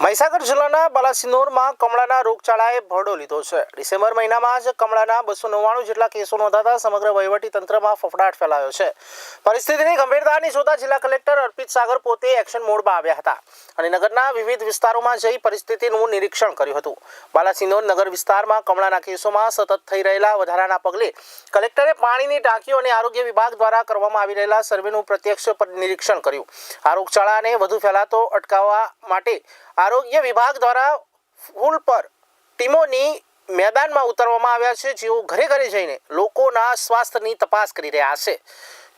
મહીસાગર જિલ્લાના બાલાસિનોરમાં કમળાના રોગચાળાએ ભરડો લીધો છે. ડિસેમ્બર મહિનામાં જ કમળાના બસો નવ્વાણું જેટલા કેસો નોંધાતા સમગ્ર વહીવટી તંત્રમાં ફફડાટ ફેલાયો છે. પરિસ્થિતિની ગંભીરતાની જોતા જિલ્લા કલેક્ટર અર્પિત સાગર પોતે એક્શન મોડમાં આવ્યા હતા અને નગરના વિવિધ વિસ્તારોમાં જઈ પરિસ્થિતિનું નિરીક્ષણ કર્યું હતું. બાલાસિનોર નગર વિસ્તારમાં કમળાના કેસોમાં સતત થઈ રહેલા વધારાના પગલે કલેક્ટરે પાણીની ટાંકીઓ અને આરોગ્ય વિભાગ દ્વારા કરવામાં આવી રહેલા સર્વેનું પ્રત્યક્ષ નિરીક્ષણ કર્યું. આ રોગચાળાને વધુ ફેલાતો અટકાવવા માટે આરોગ્ય વિભાગ દ્વારા ફૂલ પર ટીમોની મેદાનમાં ઉતારવામાં આવ્યા છે, જેઓ ઘરે ઘરે જઈને લોકોના સ્વાસ્થ્યની તપાસ કરી રહ્યા છે.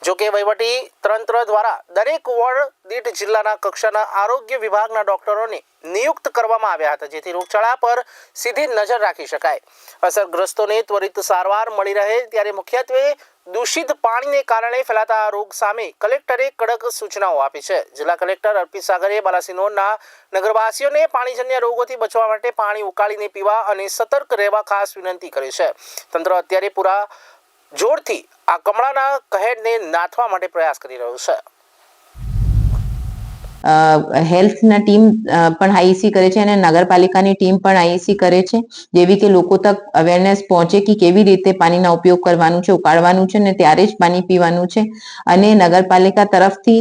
જો કે વહીવટી તંત્ર દ્વારા દરેક વોર્ડ દીઠ જિલ્લાના કક્ષાના આરોગ્ય વિભાગના ડોક્ટરોને નિયુક્ત કરવામાં આવ્યા હતા, જેથી રોગચાળા પર સીધી નજર રાખી શકાય. અસરગ્રસ્તોને ત્વરિત સારવાર મળી રહે ત્યારે મુખ્યત્વે દૂષિત પાણીને કારણે ફેલાતા આ રોગ સામે કલેક્ટરે કડક સૂચનાઓ આપી છે. જિલ્લા કલેક્ટર અર્પિત સાગરે બાલાસિનોરના નગરવાસીઓને પાણીજન્ય રોગોથી બચવા માટે પાણી ઉકાળીને પીવા અને સતર્ક રહેવા ખાસ વિનંતી કરી છે. તંત્ર અત્યારે પૂરા જોરથી આ કમળાના કહેરને નાથવા માટે પ્રયાસ કરી રહ્યું છે. હેલ્થના ટીમ પણ આઈસી કરે છે અને નગરપાલિકાની ટીમ પણ આઈસી કરે છે. જેવી કે લોકો તક અવેરનેસ પહોંચે કે કેવી રીતે પાણીના ઉપયોગ કરવાનું છે, ઉકાળવાનું છે ને ત્યારે જ પાણી પીવાનું છે. અને નગરપાલિકા તરફથી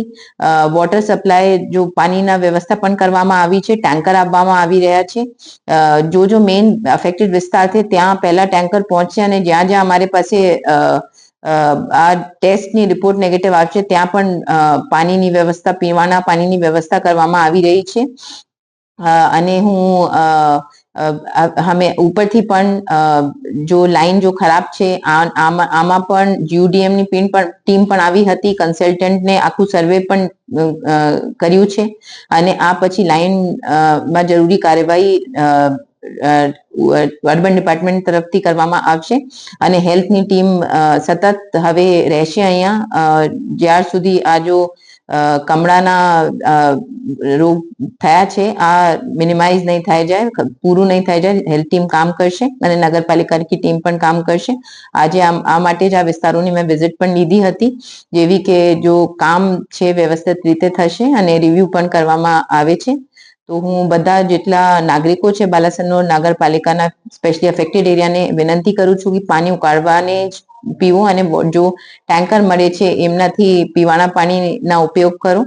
વોટર સપ્લાય જો પાણીના વ્યવસ્થા પણ કરવામાં આવી છે, ટેન્કર આપવામાં આવી રહ્યા છે. જો જો મેઇન અફેક્ટેડ વિસ્તાર છે, ત્યાં પહેલા ટેન્કર પહોંચશે અને જ્યાં જ્યાં અમારી પાસે આ ટેસ્ટની રિપોર્ટ નેગેટિવ આવશે ત્યાં પણ પાણીની વ્યવસ્થા પીવાના પાણીની વ્યવસ્થા કરવામાં આવી રહી છે. અને હું અમે ઉપરથી પણ જો લાઈન જો ખરાબ છે આમાં પણ યુડીએમની ટીમ પણ ટીમ પણ આવી હતી કન્સલ્ટન્ટને આખું સર્વે પણ કર્યું છે. અને આ પછી લાઈન અ, માં જરૂરી કાર્યવાહી અર્બન ડિપાર્ટમેન્ટ તરફથી કરવામાં આવશે અને હેલ્થની ટીમ સતત હવે રહેશે અહીંયા. જ્યાર સુધી આ જો કમળાના રોગ થયા છે, આ મિનિમાઇઝ નહીં થઈ જાય પૂરું નહીં થઈ જાય, હેલ્થ ટીમ કામ કરશે અને નગરપાલિકાની ટીમ પણ કામ કરશે. આજે આ માટે જ આ વિસ્તારોની મેં વિઝિટ પણ લીધી હતી, જેવી કે જો કામ છે, વ્યવસ્થિત રીતે થશે અને રિવ્યુ પણ કરવામાં આવે છે. તો હું બધા જેટલા નાગરિકો છે બાલાસનોર નગરપાલિકાના સ્પેશિયલી અફેક્ટેડ એરિયાને વિનંતી કરું છું કે પાણી ઉકાળવાને જ પીવું અને જો ટેન્કર મળે છે એમનાથી પીવાના પાણીના ઉપયોગ કરો.